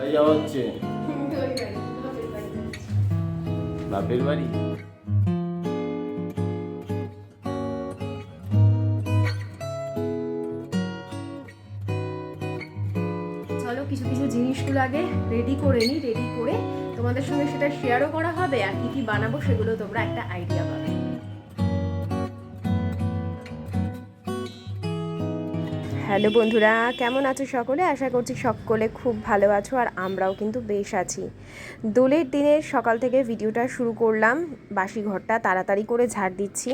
কোথায় হচ্ছে? বাপের বাড়ি? চলো, কিছু কিছু জিনিসগুলো আগে রেডি করে নিই রেডি করে তোমাদের সঙ্গে সেটা শেয়ারও করা হবে, আর কি কি বানাবো সেগুলো তোমরা একটা আইডিয়া পাবে। হ্যালো বন্ধুরা, কেমন আছো সকলে? আশা করছি সকলে খুব ভালো আছো আর আমরাও কিন্তু বেশ আছি। দোলের দিনের সকাল থেকে ভিডিওটা শুরু করলাম, বাসি ঘরটা তাড়াতাড়ি করে ঝাড় দিচ্ছি।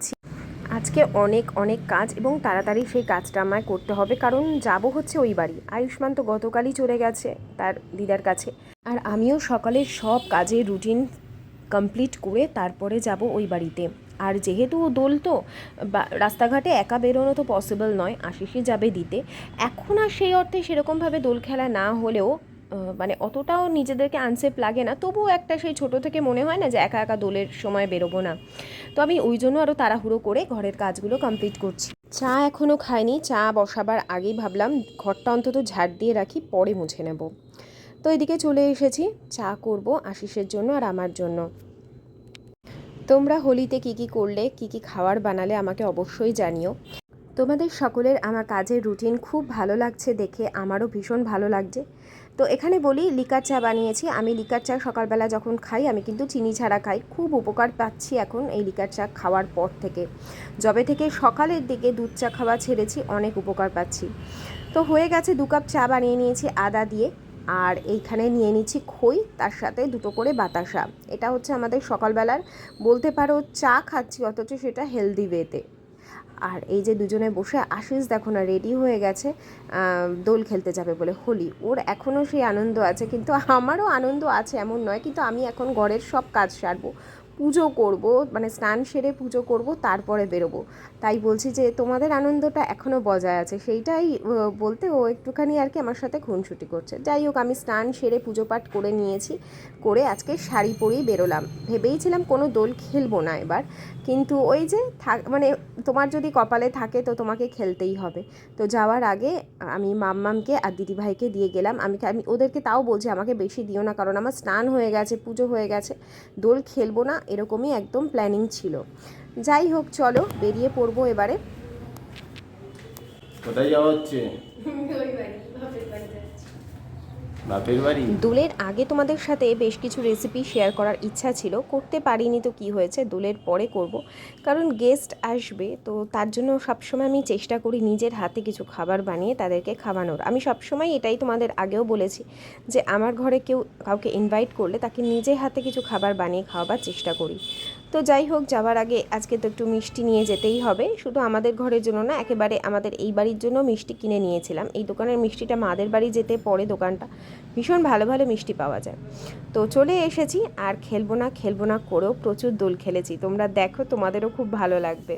আজকে অনেক অনেক কাজ এবং তাড়াতাড়ি সেই কাজটা আমায় করতে হবে, কারণ যাব হচ্ছে ওই বাড়ি। আয়ুষ্মান তো গতকালই চলে গেছে তার দিদার কাছে। আর আমিও সকালের সব কাজের রুটিন কমপ্লিট করে তারপরে যাব ওই বাড়িতে। আর যেহেতু দোল তো রাস্তাঘাটে একা বেরোনো তো পসিবল নয়, আশিসই যাবে দিতে। এখন আর সেই অর্থে সেরকমভাবে দোল খেলা না হলেও মানে অতটাও নিজেদেরকে আনসেফ লাগে না। তবুও একটা সেই ছোট থেকে মনে হয় না যে একা একা দোলের সময় বেরোবো না। তো আমি ওই জন্য আরও তাড়াহুড়ো করে ঘরের কাজগুলো কমপ্লিট করছি। চা এখনও খাইনি, চা বসাবার আগেই ভাবলাম ঘরটা অন্তত ঝাড় দিয়ে রাখি, পরে মুছে নেব। তো এদিকে চলে এসেছি, চা করব আশিসের জন্য আর আমার জন্য। তোমরা হোলিতে কি কি করলে, কি কি খাবার বানালে আমাকে অবশ্যই জানিও। তোমাদের সকলের আমার কাজের রুটিন খুব ভালো লাগছে দেখে, আমারও ভীষণ ভালো লাগছে। তো এখানে বলি, লিকার চা বানিয়েছি। আমি লিকার চা সকালবেলা যখন খাই, আমি কিন্তু চিনি ছাড়া খাই। খুব উপকার পাচ্ছি এখন এই লিকার চা খাওয়ার পর থেকে। যবে থেকে সকালের দিকে দুধ চা খাওয়া ছেড়েছি, অনেক উপকার পাচ্ছি। তো হয়ে গেছে, দু কাপ চা বানিয়ে নিয়েছি আদা দিয়ে। আর এইখানে নিয়ে নিচ্ছি খই, তার সাথে দুটো করে বাতাসা। এটা হচ্ছে আমাদের সকালবেলার, বলতে পারো চা খাচ্ছি, অথচ সেটা হেলদি ওয়েতে আর এই যে দুজনে বসে, আশিস দেখো না রেডি হয়ে গেছে দোল খেলতে যাবে বলে, হোলি। ওর এখনও সেই আনন্দ আছে, কিন্তু আমারও আনন্দ আছে, এমন নয়, কিন্তু আমি এখন ঘরের সব কাজ সারবো। পুজো করব মানে স্নান সেরে পুজো করব, তারপরে বেরোবো। তাই বলছি যে তোমাদের আনন্দটা এখনও বজায় আছে। সেইটাই বলতে ও একটুখানি আর কি আমার সাথে খুনসুটি করছে। যাই হোক, আমি স্নান সেরে পুজো পাঠ করে নিয়েছি, করে আজকে শাড়ি পরেই বেরোলাম। ভেবেইছিলাম কোনো দোল খেলব না এবার, কিন্তু ওই যে থাক মানে তোমার যদি কপালে থাকে তো তোমাকে খেলতেই হবে। তো যাওয়ার আগে আমি মাম্মামকে আর দিদিভাইকে দিয়ে গেলাম। আমি আমি ওদেরকে তাও বলছি, আমাকে বেশি দিও না, কারণ আমার স্নান হয়ে গেছে, পুজো হয়ে গেছে। দোল খেলব না এরকমই একদম প্ল্যানিং ছিল। যাই হোক চলো বেরিয়ে পড়ব এবারে। কোথায় যাওয়া হচ্ছে? বাপের বাড়ি? দোলের আগে তোমাদের সাথে বেশ কিছু রেসিপি শেয়ার করার ইচ্ছা ছিল। করতে পারিনি তো কি হয়েছে? দোলের পরে করব। কারণ গেস্ট আসবে, তো তার জন্য সবসময় আমি চেষ্টা করি নিজের হাতে কিছু খাবার বানিয়ে তাদেরকে খাওয়ানোর। আমি সবসময় এটাই তোমাদের আগেও বলেছি যে, আমার ঘরে কেউ কাউকে ইনভাইট করলে তাকে নিজের হাতে কিছু খাবার বানিয়ে খাওয়াবার চেষ্টা করি। তো যাই হোক, যাওয়ার আগে আজকে তো একটু মিষ্টি নিয়ে যেতেই হবে। শুধু আমাদের ঘরের জন্য না, একেবারে আমাদের এই বাড়ির জন্য মিষ্টি কিনে নিয়েছিলাম। এই দোকানের মিষ্টিটা মাদের বাড়ি যেতে পরে দোকানটা। ভীষণ ভালো ভালো মিষ্টি পাওয়া যায়। তো চলে এসেছি, আর খেলব না খেলব না করেও প্রচুর দোল খেলেছি। তোমরা দেখো, তোমাদেরও খুব ভালো লাগবে।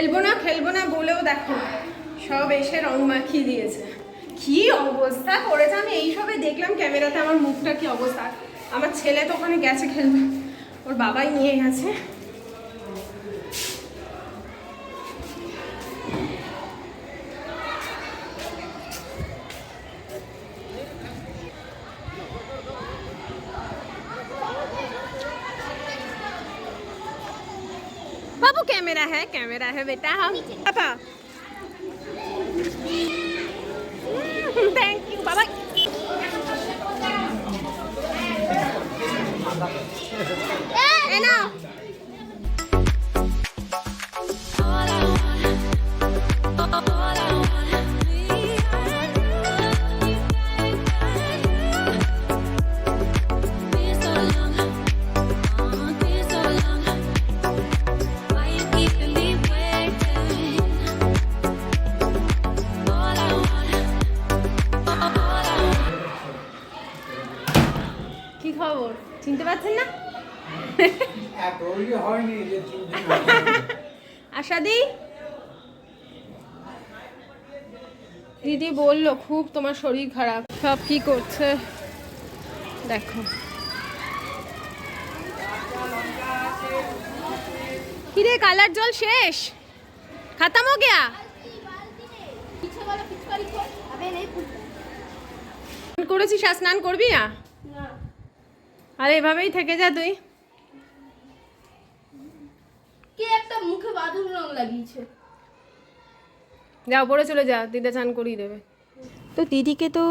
খেলব না খেলব না বলেও দেখো সব এসে রং মাখিয়ে দিয়েছে। কি অবস্থা করেছে? আমি এইসবে দেখলাম ক্যামেরাতে আমার মুখটা কি অবস্থা। আমার ছেলে তো ওখানে গেছে খেলবে ওর বাবাই নিয়ে গেছে। कैमरा है कैमरा है बेटा। हम पापा। थैंक यू बाबा। है ना? চিনতে পারছেন না? আশাদি? দিদি বলল খুব তোমার শরীর খারাপ। সব কি করছে? দেখো। কিরে কালার জল শেষ? খাতাম ও গিয়া? করেছিস স্নান করবি না? আর এভাবেই থেকে যা তুই। কে একটা মুখে বাদুর রং লাগিয়েছে? যা উপরে চলে যা দিদা চান করিয়ে দেবে। তো দিদিকে তো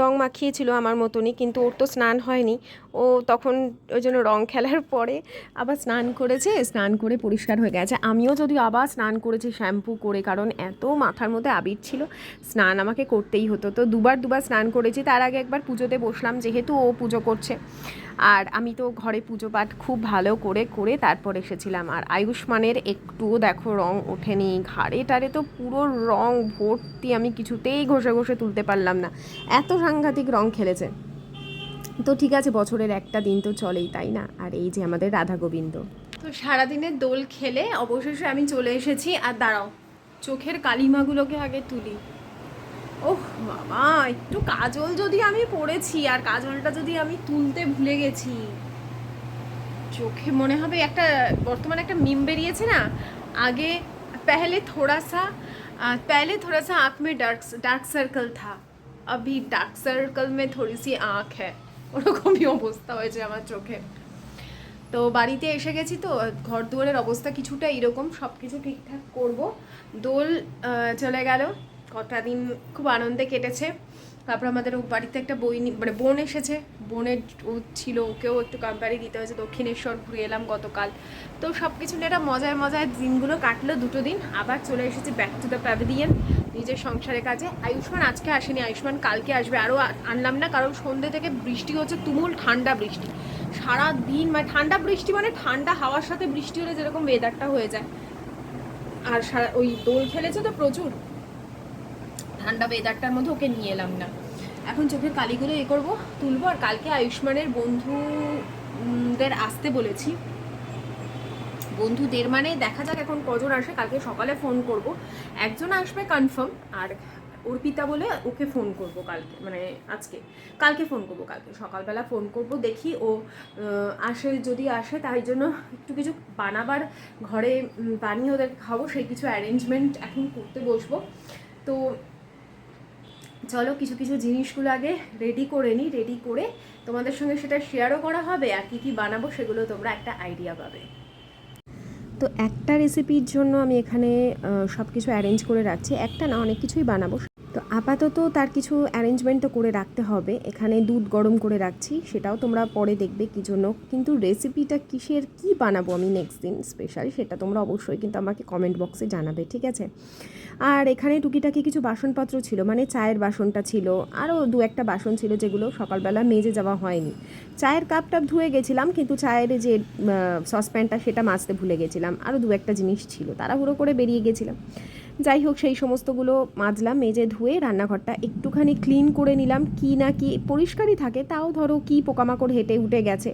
রং মাখিয়েছিল আমার মতনই কিন্তু ওর তো স্নান হয়নি। ও তখন ওই জন্য রং খেলার পরে আবার স্নান করেছে স্নান করে পরিষ্কার হয়ে গেছে। আমিও যদি আবার স্নান করেছি শ্যাম্পু করে কারণ এত মাথার মধ্যে আবির ছিল স্নান আমাকে করতেই হতো। তো দুবার দুবার স্নান করেছি তার আগে একবার পুজোতে বসলাম যেহেতু ও পুজো করছে। আর আমি তো ঘরে পুজো পাঠ খুব ভালো করে করে তারপর এসেছিলাম। আর আয়ুষ্মানের একটুও দেখো রং ওঠেনি, ঘাড়ে টারে তো পুরো রং ভর্তি, আমি কিছুতেই ঘষে ঘষে তুলতে পারলাম না। এত সাংঘাতিক রং খেলেছে। তো ঠিক আছে, বছরের একটা দিন তো চলেই, তাই না? আর এই যে আমাদের রাধা গোবিন্দ। তো সারাদিনের দোল খেলে অবশেষে আমি চলে এসেছি, আর দাঁড়াও, চোখের কালিমাগুলোকে আগে তুলি। ওহ, বাবা, একটু কাজল যদি আমি পড়েছি আর কাজলটা যদি আমি তুলতে ভুলে গেছি। চোখে মনে হবে একটা, বর্তমানে একটা মিম বেরিয়েছে না? আগে পেহলে থোড়া সা পেহলে থোড়া সা আঁখ মে ডার্ক ডার্ক সার্কেল থা। অভি ডার্ক সার্কেল মে থোড়ি সি আঁখ হ্যাঁ ওরকমই অবস্থা হয়েছে আমার চোখে। তো বাড়িতে এসে গেছি তো, ঘর দুয়ারের অবস্থা কিছুটা এরকম সব কিছু ঠিকঠাক করব। দোল চলে গেল। কটা দিন খুব আনন্দে কেটেছে। তারপর আমাদের বাড়িতে একটা বই মানে বোন এসেছে। বোনের ও ছিল, ওকেও একটু কোম্পানি দিতে হয়েছে। দক্ষিণেশ্বর ঘুরে এলাম গতকাল। তো সব কিছু নিয়ে একটা মজায় মজার দিনগুলো কাটলো দুটো দিন। আবার চলে এসেছি ব্যাক টু দ্য প্যাভিলিয়ন নিজের সংসারের কাজে। আয়ুষ্মান আজকে আসেনি। আয়ুষ্মান কালকে আসবে। আরও আনলাম না, কারণ সন্ধ্যে থেকে বৃষ্টি হচ্ছে, তুমুল ঠান্ডা বৃষ্টি। সারা দিন মানে ঠান্ডা বৃষ্টি মানে ঠান্ডা হাওয়ার সাথে বৃষ্টি হলে যেরকম ওয়েদারটা হয়ে যায়। আর সারা, ওই দোল খেলেছে তো প্রচুর। ঠান্ডা ওয়েদারটার মধ্যে ওকে নিয়ে এলাম না। এখন চোখের কালিগুলো এ করব, তুলবো, আর কালকে আয়ুষ্মানের বন্ধুদের আসতে বলেছি। বন্ধুদের মানে দেখা যাক এখন কজন আসে, কালকে সকালে ফোন করব। একজন আসবে কনফার্ম আর অর্পিতা বলে ওকে ফোন করব কালকে মানে আজকে। কালকে ফোন করব, কালকে সকালবেলা ফোন করব, দেখি ও আসে, যদি আসে, তাই জন্য একটু কিছু বানাবার ঘরে বানিয়ে ওদের খাব, সেই কিছু অ্যারেঞ্জমেন্ট এখন করতে বসবো। তো চলো কিছু কিছু জিনিসগুলো আগে রেডি করে নিই রেডি করে তোমাদের সঙ্গে সেটা শেয়ারও করা হবে আর কী কী বানাবো সেগুলো তোমরা একটা আইডিয়া পাবে। তো একটা রেসিপির জন্য আমি এখানে সব কিছু অ্যারেঞ্জ করে রাখছি। একটা না, অনেক কিছুই বানাবো। তো আপাতত তার কিছু অ্যারেঞ্জমেন্ট তো করে রাখতে হবে। এখানে দুধ গরম করে রাখছি, সেটাও তোমরা পরে দেখবে কী জন্য। কিন্তু রেসিপিটা কিসের, কি বানাবো আমি নেক্সট দিন স্পেশাল সেটা তোমরা অবশ্যই কিন্তু আমাকে কমেন্ট বক্সে জানাবে, ঠিক আছে? আর এখানে টুকিটাকি কিছু বাসনপত্র ছিল মানে চায়ের বাসনটা ছিল। আরও দু একটা বাসন ছিল যেগুলো সকালবেলা মেজে যাওয়া হয়নি। চায়ের কাপ টাপ ধুয়ে গেছিলাম, কিন্তু চায়ের যে সসপ্যানটা সেটা মাজতে ভুলে গেছিলাম। আরও দু একটা জিনিস ছিল, তাড়াহুড়ো করে বেরিয়ে গেছিলাম। যাই হোক, সেই সমস্তগুলো মাজলাম, মেজে ধুয়ে রান্নাঘরটা একটুখানি ক্লিন করে নিলাম। কি না কি পরিষ্কারই থাকে, তাও ধরো কি পোকামাকড় হেঁটে উঠে গেছে,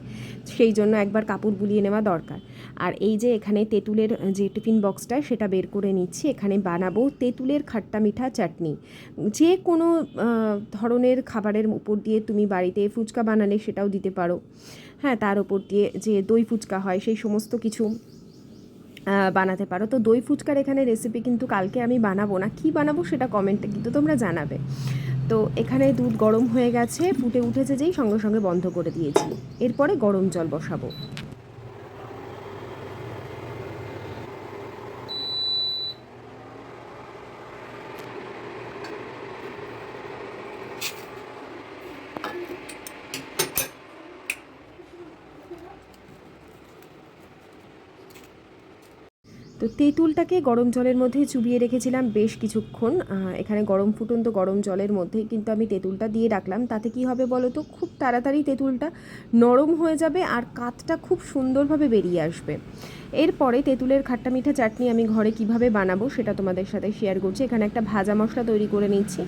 সেই জন্য একবার কাপড় বুলিয়ে নেওয়া দরকার। আর এই যে এখানে তেঁতুলের যে টিফিন বক্সটা, সেটা বের করে নিচ্ছি। এখানে বানাবো তেঁতুলের খাট্টা মিঠা চাটনি। যে কোনো ধরনের খাবারের উপর দিয়ে তুমি বাড়িতে ফুচকা বানালে সেটাও দিতে পারো। হ্যাঁ তার উপর দিয়ে যে দই ফুচকা হয়, সেই সমস্ত কিছু বানাতে পারো। তো দই ফুচকার এখানে রেসিপি কিন্তু কালকে আমি বানাবো না। কি বানাবো সেটা কমেন্টে কিন্তু তোমরা জানাবে। তো এখানে দুধ গরম হয়ে গেছে, ফুটে উঠেছে যেই সঙ্গে সঙ্গে বন্ধ করে দিয়েছি। এরপরে গরম জল বসাবো। তেঁতুলটাকে গরম জলের মধ্যে চুবিয়ে রেখেছিলাম বেশ কিছুক্ষণ। এখানে গরম ফুটন্ত গরম জলের মধ্যে কিন্তু আমি তেঁতুলটা দিয়ে রাখলাম। তাতে কি হবে বলো তো? খুব তাড়াতাড়ি তেঁতুলটা নরম হয়ে যাবে আর কাতটা খুব সুন্দরভাবে বেরিয়ে আসবে। এরপরে তেঁতুলের খাট্টা মিঠা চাটনি আমি ঘরে কীভাবে বানাবো সেটা তোমাদের সাথে শেয়ার করছি। এখানে একটা ভাজা মশলা তৈরি করে নিচ্ছি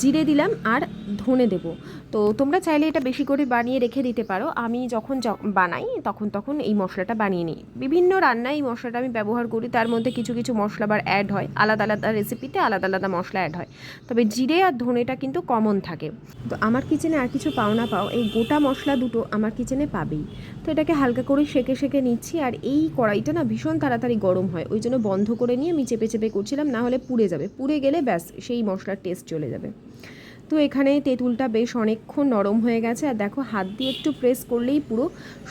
জিরে দিলাম আর ধনে দেব। তো তোমরা চাইলে এটা বেশি করে বানিয়ে রেখে দিতে পারো। আমি যখন বানাই তখন তখন এই মশলাটা বানিয়ে নিই। বিভিন্ন রান্নায় এই মশলাটা আমি ব্যবহার করি, তার মধ্যে কিছু কিছু মশলা আবার অ্যাড হয়। আলাদা আলাদা রেসিপিতে আলাদা আলাদা মশলা অ্যাড হয়। তবে জিরে আর ধনেটা কিন্তু কমন থাকে। তো আমার কিচেনে আর কিছু পাও না পাও, এই গোটা মশলা দুটো আমার কিচেনে পাবেই। তো এটাকে হালকা করে সেকে সেকে নিচ্ছি আর এই কড়াইটা না ভীষণ তাড়াতাড়ি গরম হয়। ওই জন্য বন্ধ করে নিয়ে আমি চেপে চেপে করছিলাম, না হলে পুড়ে যাবে। পুড়ে গেলে ব্যাস, সেই মশলার টেস্ট চলে যাবে। তো এখানে তেঁতুলটা বেশ অনেকক্ষণ নরম হয়ে গেছে। আর দেখো, হাত দিয়ে একটু প্রেস করলেই পুরো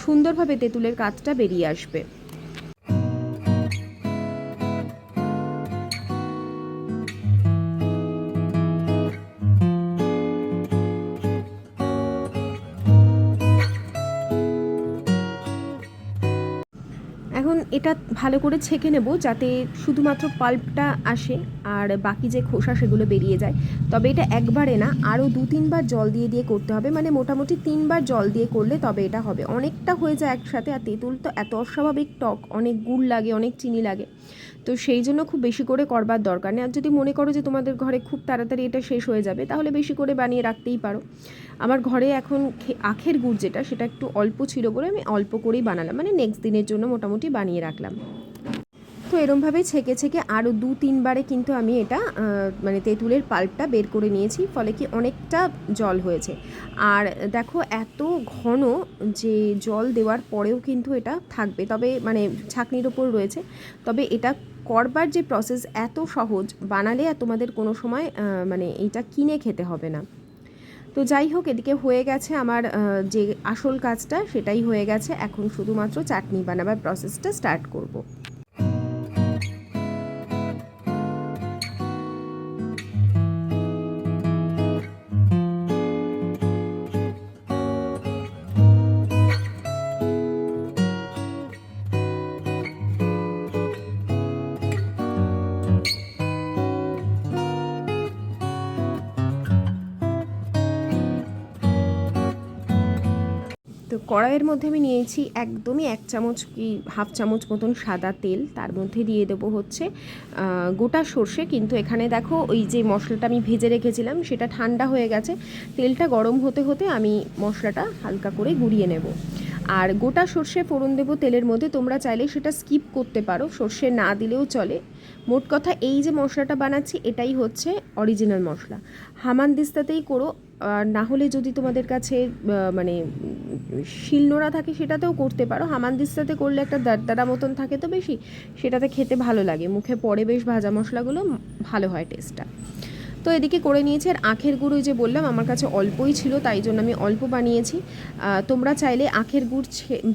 সুন্দরভাবে তেঁতুলের কাজটা বেরিয়ে আসবে। এটা ভালো করে ছেঁকে নেব যাতে শুধুমাত্র পাল্পটা আসে আর বাকি যে খোসা সেগুলো বেরিয়ে যায়। তবে এটা একবারে না, আরও দু তিনবার জল দিয়ে দিয়ে করতে হবে। মানে মোটামুটি তিনবার জল দিয়ে করলে তবে এটা হবে। অনেকটা হয়ে যায় একসাথে, আর তেঁতুল তো এত অস্বাভাবিক টক, অনেক গুড় লাগে, অনেক চিনি লাগে। তো সেই জন্য খুব বেশি করে করবার দরকার নেই। আর যদি মনে করো যে তোমাদের ঘরে খুব তাড়াতাড়ি এটা শেষ হয়ে যাবে, তাহলে বেশি করে বানিয়ে রাখতেই পারো। আমার ঘরে এখন আখের গুড় যেটা, সেটা একটু অল্প ছিল বলে আমি অল্প করেই বানালাম মানে নেক্সট দিনের জন্য মোটামুটি বানিয়ে রাখলাম। তো এরমভাবে ছেঁকে ছেঁকে আরও দু তিনবারে কিন্তু আমি এটা মানে তেঁতুলের পাল্পটা বের করে নিয়েছি, ফলে কি অনেকটা জল হয়েছে। আর দেখো এত ঘন যে জল দেওয়ার পরেও কিন্তু এটা থাকবে। তবে মানে ছাকনির ওপর রয়েছে, তবে এটা করবার যে প্রসেস এত সহজ, বানালে আর তোমাদের কোনো সময় মানে এটা কিনে খেতে হবে না তো যাই হোক, এদিকে হয়ে গেছে আমার যে আসল কাজটা, সেটাই হয়ে গেছে এখন শুধুমাত্র চাটনি বানাবার প্রসেসটা স্টার্ট করব। কড়াইয়ের মধ্যে আমি নিয়েছি একদমই এক চামচ কি হাফ চামচ মতন সাদা তেল। তার মধ্যে দিয়ে দেবো হচ্ছে গোটা সর্ষে। কিন্তু এখানে দেখো ওই যে মশলাটা আমি ভেজে রেখেছিলাম, সেটা ঠান্ডা হয়ে গেছে। তেলটা গরম হতে হতে আমি মশলাটা হালকা করে গুঁড়িয়ে নেব। আর গোটা সর্ষে ফোড়ন দেবো তেলের মধ্যে। তোমরা চাইলে সেটা স্কিপ করতে পারো, সর্ষে না দিলেও চলে। মোট কথা এই যে মশলাটা বানাচ্ছি, এটাই হচ্ছে অরিজিনাল মশলা। হামান দিস্তাতেই করো আর না হলে যদি তোমাদের কাছে মানে শিলনোড়া থাকে সেটাতেও করতে পারো। হামানদিস্তাতে করলে একটা দারদারা মতন থাকে তো বেশি, সেটাতে খেতে ভালো লাগে। মুখে পড়ে বেশ ভাজা মশলাগুলো ভালো হয় টেস্টটা তো এদিকে করে নিয়েছি, আর আখের গুড় যে বললাম, আমার কাছে অল্পই ছিল, তাই জন্য আমি অল্প বানিয়েছি। তোমরা চাইলে আখের গুড়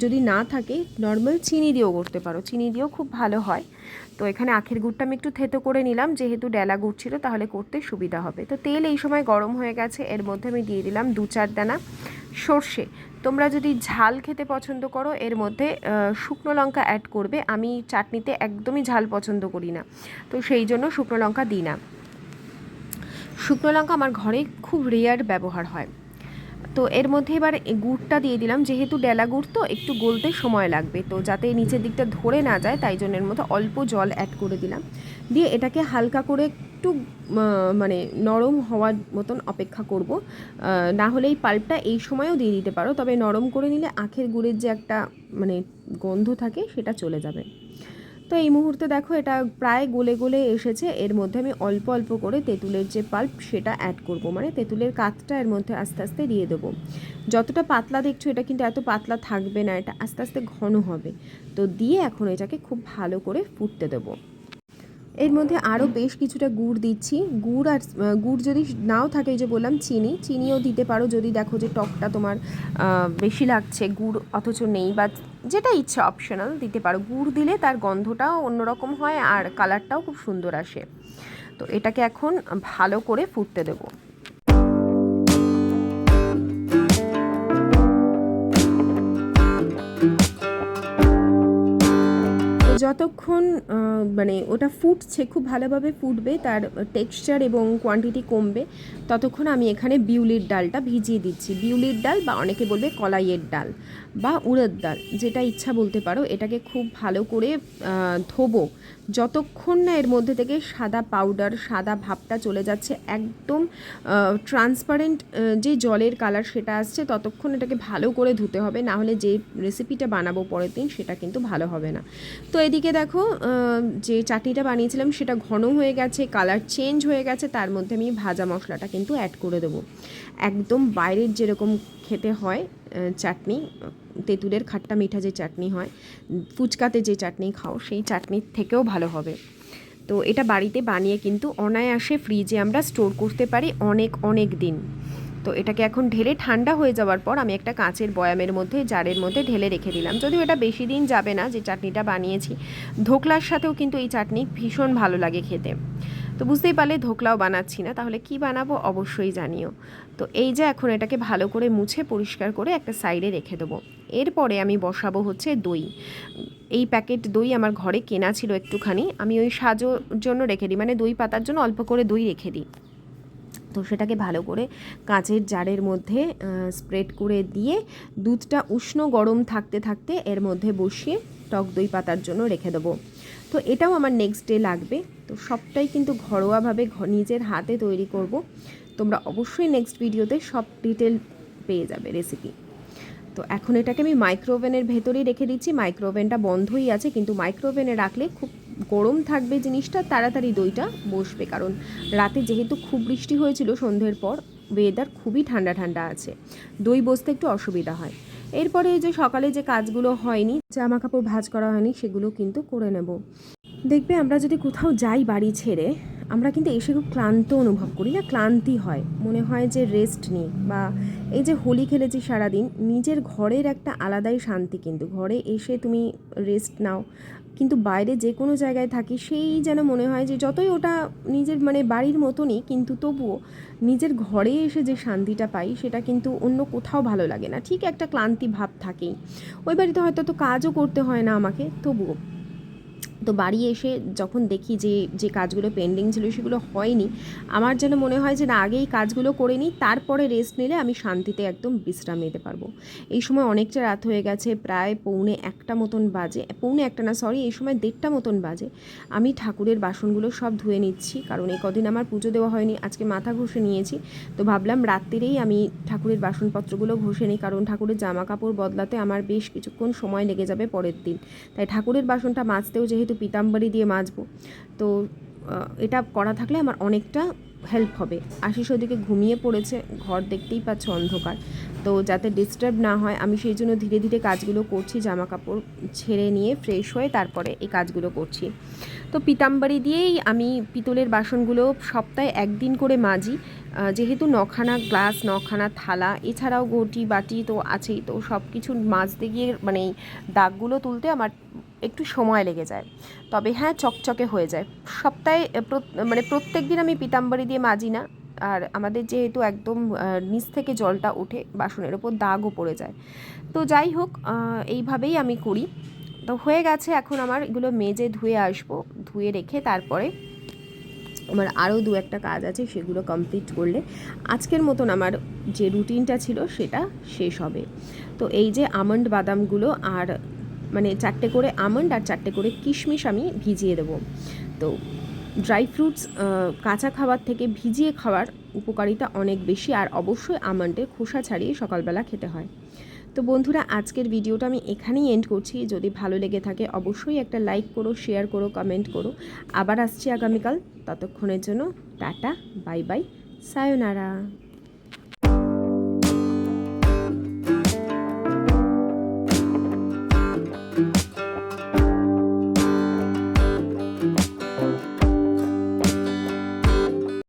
যদি না থাকে নর্মাল চিনি দিয়েও করতে পারো। চিনি দিয়েও খুব ভালো হয়। তো এখানে আখের গুড়টা আমি একটু থেতো করে নিলাম, যেহেতু ডেলা গুড় ছিল, তাহলে করতে সুবিধা হবে। তো তেল এই সময় গরম হয়ে গেছে, এর মধ্যে আমি দিয়ে দিলাম দু চার দানা সর্ষে। তোমরা যদি ঝাল খেতে পছন্দ করো, এর মধ্যে শুকনো লঙ্কা অ্যাড করবে। আমি চাটনিতে একদমই ঝাল পছন্দ করি না, তো সেই জন্য শুকনো লঙ্কা দিই না। শুকনো লঙ্কা আমার ঘরে খুব রেয়ার ব্যবহার হয়। তো এর মধ্যে এবার গুড়টা দিয়ে দিলাম। যেহেতু ডেলা গুড়, তো একটু গলতে সময় লাগবে। তো যাতে নিচের দিকটা ধরে না যায়, তাই জন্য এর মধ্যে অল্প জল অ্যাড করে দিলাম। দিয়ে এটাকে হালকা করে একটু মানে নরম হওয়ার মতন অপেক্ষা করব। না হলে এই পাল্পটা এই সময়ও দিয়ে দিতে পারো। তবে নরম করে নিলে আখের গুড়ের যে একটা মানে গন্ধ থাকে, সেটা চলে যাবে। তো এই মুহূর্তে দেখো এটা প্রায় গলে গলে এসেছে। এর মধ্যে আমি অল্প অল্প করে তেঁতুলের যে পাল্প সেটা অ্যাড করব। মানে তেঁতুলের কাতটা এর মধ্যে আস্তে আস্তে দিয়ে দেবো। যতটা পাতলা দেখছ এটা কিন্তু এত পাতলা থাকবে না, এটা আস্তে আস্তে ঘন হবে। তো দিয়ে এখন এটাকে খুব ভালো করে ফুটতে দেবো। এর মধ্যে আরও বেশ কিছুটা গুড় দিচ্ছি। গুড় আর গুড় যদি নাও থাকে যে বললাম চিনি, চিনিও দিতে পারো যদি দেখো যে টকটা তোমার বেশি লাগছে। গুড় অথচ নেই বা যেটা ইচ্ছা অপশনাল দিতে পারো। গুড় দিলে তার গন্ধটাও অন্যরকম হয় আর কালারটাও খুব সুন্দর আসে। তো এটাকে এখন ভালো করে ফুটতে দেবো। যতক্ষণ মানে ওটা ফুটছে, খুব ভালোভাবে ফুটবে, তার টেক্সচার এবং কোয়ান্টিটি কমবে, ততক্ষণ আমি এখানে বিউলির ডালটা ভিজিয়ে দিচ্ছি। বিউলির ডাল বা অনেকে বলবে কলাইয়ের ডাল বা উড়ের ডাল, যেটা ইচ্ছা বলতে পারো, এটাকে খুব ভালো করে ধোবো। যতক্ষণ না এর মধ্যে থেকে সাদা পাউডার সাদা ভাবটা চলে যাচ্ছে, একদম ট্রান্সপারেন্ট যে জলের কালার সেটা আসছে, ততক্ষণ এটাকে ভালো করে ধুতে হবে, না হলে যে রেসিপিটা বানাবো পরের দিন সেটা কিন্তু ভালো হবে না। তো এদিকে দেখো যে চাটনিটা বানিয়েছিলাম সেটা ঘন হয়ে গেছে কালার চেঞ্জ হয়ে গেছে, তার মধ্যে আমি ভাজা মশলাটা কিন্তু অ্যাড করে দেবো। একদম বাইরের যেরকম খেতে হয় চাটনি, তেঁতুলের খাট্টা মিঠা যে চাটনি হয়, ফুচকাতে যে চাটনি খাও, সেই চাটনির থেকেও ভালো হবে। তো এটা বাড়িতে বানিয়ে কিন্তু অনায়াসে ফ্রিজে আমরা স্টোর করতে পারি অনেক অনেক দিন। তো এটাকে এখন ঢেলে ঠান্ডা হয়ে যাওয়ার পর আমি একটা কাঁচের বয়ামের মধ্যে, জারের মধ্যে ঢেলে রেখে দিলাম। যদিও এটা বেশি দিন যাবে না, যে চাটনিটা বানিয়েছি। ধোকলার সাথেও কিন্তু এই চাটনি ভীষণ ভালো লাগে খেতে। তো বুঝতেই পারলে ধোকলাও বানাচ্ছি না, তাহলে কি বানাবো অবশ্যই জানিও। তো এই যে এখন এটাকে ভালো করে মুছে পরিষ্কার করে একটা সাইডে রেখে দেবো। এরপরে আমি বসাবো হচ্ছে দই। এই প্যাকেট দই আমার ঘরে কেনা ছিল একটুখানি, আমি ওই সাজোর জন্য রেখে দিই মানে দই পাতার জন্য অল্প করে দই রেখে দিই। তো সেটাকে ভালো করে কাঁচের জারের মধ্যে স্প্রেড করে দিয়ে দুধটা উষ্ণ গরম থাকতে থাকতে এর মধ্যে বসিয়ে টক দই পাতার জন্য রেখে দেবো। তো এটাও আমার নেক্সট ডে লাগবে। তো সবটাই কিন্তু ঘরোয়াভাবে নিজের হাতে তৈরি করব। তোমরা অবশ্যই নেক্সট ভিডিওতে সব ডিটেল পেয়ে যাবে রেসিপি তো এখন এটাকে আমি মাইক্রোওভেনের ভেতরেই রেখে দিচ্ছি। মাইক্রোওভেনটা বন্ধই আছে, কিন্তু মাইক্রোওভেনে রাখলে খুব গরম থাকবে জিনিসটা, তাড়াতাড়ি দইটা বসবে। কারণ রাতে যেহেতু খুব বৃষ্টি হয়েছিল সন্ধ্যের পর ওয়েদার খুবই ঠান্ডা ঠান্ডা আছে। দই বসতে একটু অসুবিধা হয়। এরপরে যে সকালে যে কাজগুলো হয়নি, জামা কাপড় ভাঁজ করা হয়নি, সেগুলো কিন্তু করে নেব। দেখবে আমরা যদি কোথাও যাই বাড়ি ছেড়ে, আমরা কিন্তু এসে খুব ক্লান্ত অনুভব করি। না, ক্লান্তি হয়। মনে হয় যে রেস্ট নিই বা এই যে হোলি খেলেছি সারাদিন, নিজের ঘরের একটা আলাদাই শান্তি কিন্তু। ঘরে এসে তুমি রেস্ট নাও। কিন্তু বাইরে যে কোনো জায়গায় থাকি, সেই যেন মনে হয় যে যতই ওটা নিজের মানে বাড়ির মতনই, কিন্তু তবুও নিজের ঘরে এসে যে শান্তিটা পাই, সেটা কিন্তু অন্য কোথাও ভালো লাগে না। ঠিক একটা ক্লান্তি ভাব থাকেই। ওই বাড়িতে হয়তো তো কাজও করতে হয় না আমাকে, তবুও। তো বাড়ি এসে যখন দেখি যে যে কাজগুলো পেন্ডিং ছিল সেগুলো হয়নি, আমার যেন মনে হয় যে না, আগেই কাজগুলো করে নিই, তারপরে রেস্ট নিলে আমি শান্তিতে একদম বিশ্রাম নিতে পারব। এই সময় অনেকটা রাত হয়ে গেছে, প্রায় পৌনে একটা মতন বাজে, পৌনে একটা না সরি এই সময় দেড়টা মতন বাজে। আমি ঠাকুরের বাসনগুলো সব ধুয়ে নিচ্ছি, কারণ এই কদিন আমার পুজো দেওয়া হয়নি, আজকে মাথা ঘষে নিয়েছি। তো ভাবলাম রাত্রিরেই আমি ঠাকুরের বাসনপত্রগুলো ঘষে নিই, কারণ ঠাকুরের জামা কাপড় বদলাতে আমার বেশ কিছুক্ষণ সময় লেগে যাবে পরের দিন। তাই ঠাকুরের বাসনটা মাজতেও যেহেতু পিতাম্বরী দিয়ে মাজবো। তো এটা করা থাকলে আমার অনেকটা হেল্প হবে। আশিস ওদিকে ঘুমিয়ে পড়েছে, ঘর দেখতেই পাচ্ছ অন্ধকার। তো যাতে ডিস্টার্ব না হয়, আমি সেই জন্য ধীরে ধীরে কাজগুলো করছি জামা কাপড় ছেড়ে নিয়ে ফ্রেশ হয়ে তারপরে এই কাজগুলো করছি। তো পিতাম্বরী দিয়েই আমি পিতলের বাসনগুলো সপ্তাহে একদিন করে মাজি। যেহেতু নখানা গ্লাস নখানা থালা, এছাড়াও ঘটি, বাটি তো আছেই। তো সব কিছু মাজতে গিয়ে মানে দাগগুলো তুলতে আমার একটু সময় লেগে যায়। তবে হ্যাঁ চকচকে হয়ে যায়। সপ্তাহে মানে প্রত্যেক দিন আমি পিতাম্বরী দিয়ে মাজি না। আর আমাদের যেহেতু একদম নিচ থেকে জলটা ওঠে, বাসনের ওপর দাগও পড়ে যায়। তো যাই হোক এইভাবেই আমি করি। তো হয়ে গেছে এখন আমার এগুলো মেজে ধুয়ে আসব। ধুয়ে রেখে তারপরে আমার আরও দু একটা কাজ আছে, সেগুলো কমপ্লিট করলে আজকের মতন আমার যে রুটিনটা ছিল, সেটা শেষ হবে। তো এই যে আমন্ড বাদামগুলো আর মানে চারটে করে আমন্ড আর চারটে করে কিশমিশ আমি ভিজিয়ে দেবো। তো ড্রাই ফ্রুটস কাঁচা খাবার থেকে ভিজিয়ে খাওয়ার উপকারিতা অনেক বেশি আর অবশ্যই আমন্ডের খোসা ছাড়িয়ে সকালবেলা খেতে হয়। তো বন্ধুরা, আজকের ভিডিওটা আমি এখানেই এন্ড করছি। যদি ভালো লেগে থাকে, অবশ্যই একটা লাইক করো শেয়ার করো কমেন্ট করো। আবার আসছি আগামীকাল। ততক্ষণের জন্য টাটা বাই বাই সায়োনারা